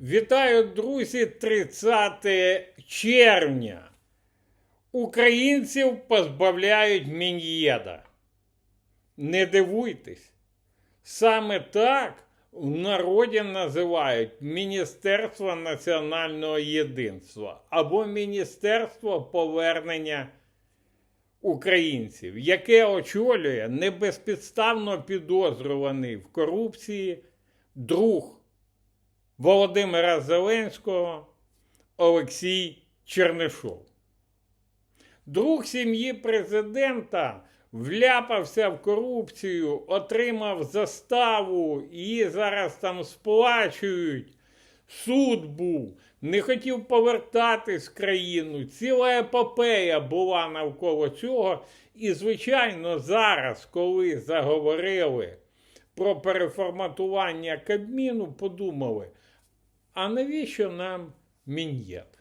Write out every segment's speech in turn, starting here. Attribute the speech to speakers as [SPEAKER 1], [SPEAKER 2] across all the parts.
[SPEAKER 1] Вітаю, друзі, 30 червня. Українців позбавляють мін'єда. Не дивуйтесь. Саме так в народі називають Міністерство національного єдинства або Міністерство повернення українців, яке очолює небезпідставно підозрюваний в корупції друг Володимира Зеленського Олексій Чернишов. Друг сім'ї президента вляпався в корупцію, отримав заставу і зараз там сплачують. Суд був, не хотів повертатись в країну. Ціла епопея була навколо цього. І, звичайно, зараз, коли заговорили про переформатування Кабміну, подумали, а навіщо нам мін'єт?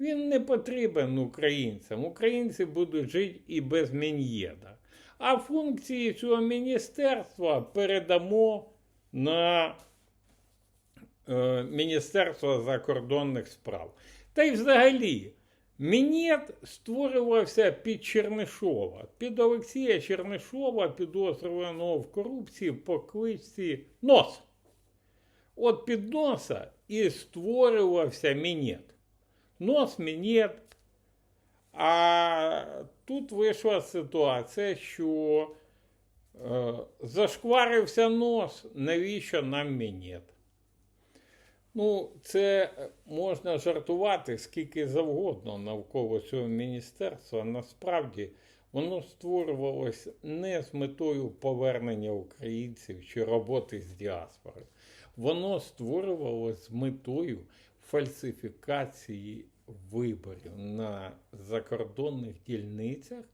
[SPEAKER 1] Він не потрібен українцям. Українці будуть жити і без мін'єда. А функції цього міністерства передамо на е, Міністерство закордонних справ. Та й взагалі, мін'єт створювався під Чернишова, під Олексія Чернишова, підозрюваного в корупції по кличці Нос. От під носа і створювався мінет. Нос мінет. А тут вийшла ситуація, що е, зашкварився нос, навіщо нам мінет? Ну, це можна жартувати скільки завгодно навколо цього міністерства. Насправді воно створювалось не з метою повернення українців чи роботи з діаспорою. Воно створювалось з метою фальсифікації виборів на закордонних дільницях,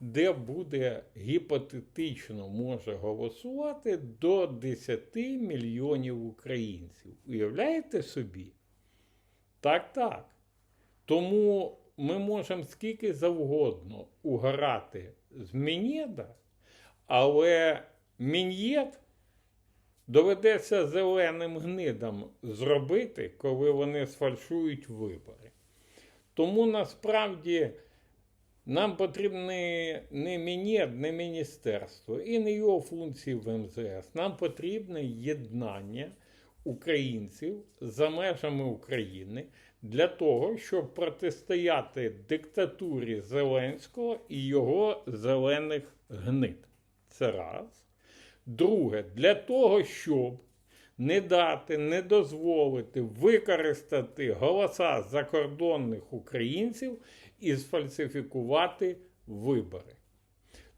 [SPEAKER 1] де буде гіпотетично може голосувати до 10 мільйонів українців. Уявляєте собі? Так, так. Тому ми можемо скільки завгодно угорати з Мінєда, але Мін'єд доведеться зеленим гнидам зробити, коли вони сфальшують вибори. Тому насправді нам потрібне не Мінєд, не міністерство і не його функції в МЗС. Нам потрібне єднання українців за межами України для того, щоб протистояти диктатурі Зеленського і його зелених гнид. Це раз. Друге, для того, щоб не дати, не дозволити використати голоса закордонних українців і сфальсифікувати вибори.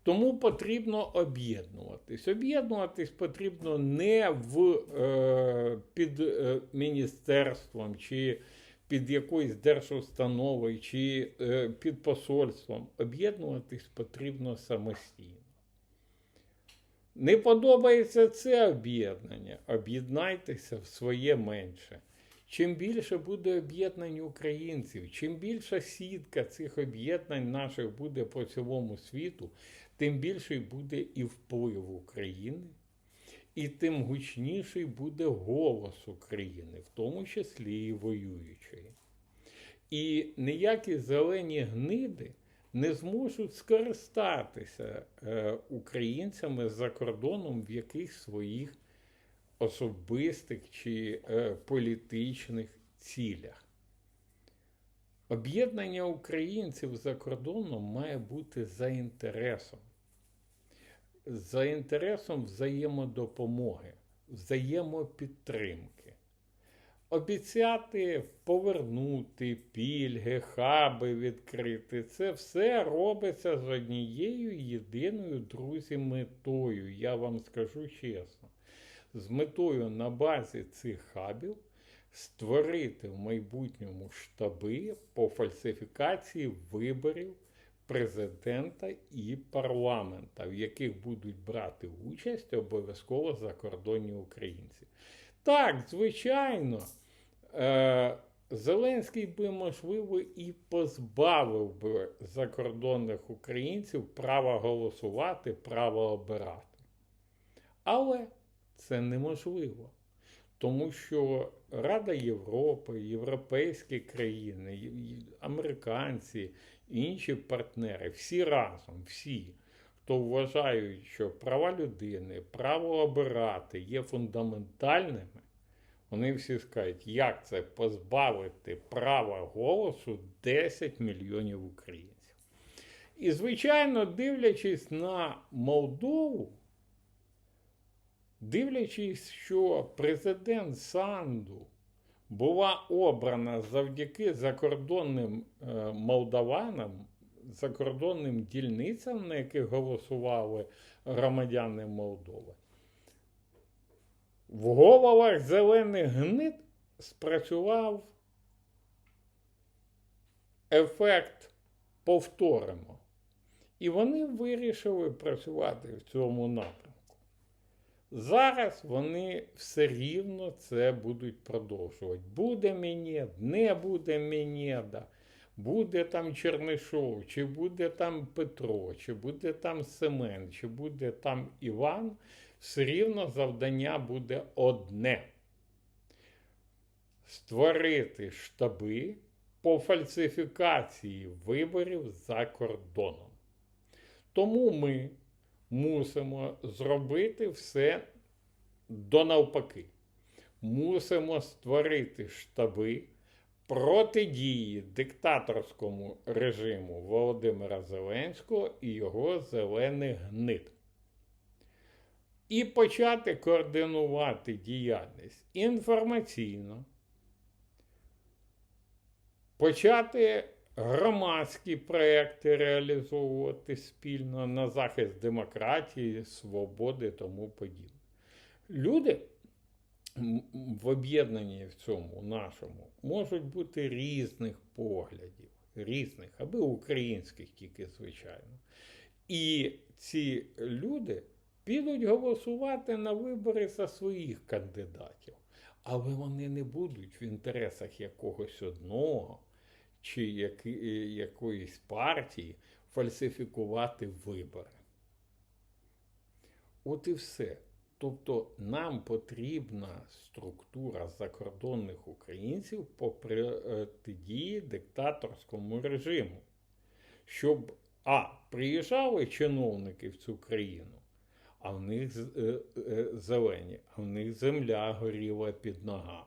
[SPEAKER 1] Тому потрібно об'єднуватись. Об'єднуватись потрібно не в, е, під е, міністерством чи під якоюсь держустановою чи е, під посольством. Об'єднуватись потрібно самостійно. Не подобається це об'єднання. Об'єднайтеся в своє менше. Чим більше буде об'єднань українців, чим більша сітка цих об'єднань наших буде по цілому світу, тим більший буде і вплив України, і тим гучніший буде голос України, в тому числі і воюючої. І ніякі зелені гниди не зможуть скористатися е, українцями за кордоном в якихось своїх особистих чи е, політичних цілях. Об'єднання українців за кордоном має бути за інтересом, за інтересом взаємодопомоги, взаємопідтримки. Обіцяти повернути пільги, хаби відкрити це все робиться з однією єдиною друзі метою. Я вам скажу чесно, з метою на базі цих хабів створити в майбутньому штаби по фальсифікації виборів президента і парламента, в яких будуть брати участь обов'язково закордонні українці. Так, звичайно, е, Зеленський би, можливо, і позбавив би закордонних українців права голосувати, права обирати. Але це неможливо. Тому що Рада Європи, європейські країни, американці, інші партнери, всі разом, всі, хто вважають, що права людини, право обирати є фундаментальними, вони всі скажуть, як це позбавити права голосу 10 мільйонів українців. І, звичайно, дивлячись на Молдову, дивлячись, що президент Санду була обрана завдяки закордонним е, молдаванам, закордонним дільницям, на яких голосували громадяни Молдови. В головах зелених гнид спрацював ефект повторимо. І вони вирішили працювати в цьому напрямку. Зараз вони все рівно це будуть продовжувати. Буде мінєд, не буде мінєда, буде там Чернишов, чи буде там Петро, чи буде там Семен, чи буде там Іван, все рівно завдання буде одне: створити штаби по фальсифікації виборів за кордоном. Тому ми мусимо зробити все до навпаки. Мусимо створити штаби протидії диктаторському режиму Володимира Зеленського і його зелених гнид. І почати координувати діяльність інформаційно, почати громадські проекти реалізовувати спільно на захист демократії, свободи тому подібне. Люди в об'єднанні в цьому нашому можуть бути різних поглядів, різних, аби українських тільки, звичайно. І ці люди підуть голосувати на вибори за своїх кандидатів, але вони не будуть в інтересах якогось одного чи які, якоїсь партії фальсифікувати вибори. От і все. Тобто нам потрібна структура закордонних українців по протидії диктаторському режиму, щоб а. Приїжджали чиновники в цю країну, а в них е, е, зелені, а в них земля горіла під ногами.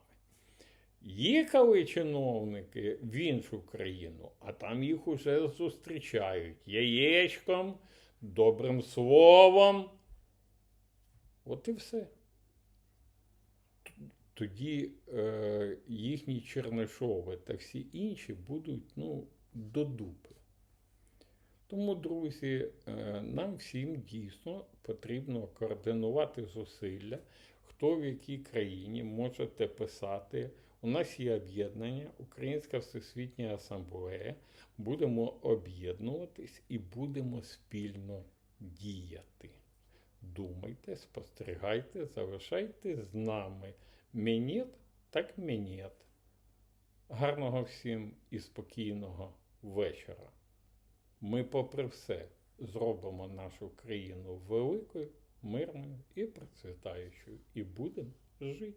[SPEAKER 1] Їхали чиновники в іншу країну, а там їх уже зустрічають яєчком, добрим словом. От і все. Тоді е, їхні Чернишови та всі інші будуть ну, до дупи. Тому, друзі, е, нам всім дійсно потрібно координувати зусилля, хто в якій країні можете писати. У нас є об'єднання, Українська Всесвітня Асамблея. Будемо об'єднуватись і будемо спільно діяти. Думайте, спостерігайте, залишайте з нами. Мінет, так мінет. Гарного всім і спокійного вечора. Ми, попри все, зробимо нашу країну великою, мирною і процвітаючою, і будемо жити.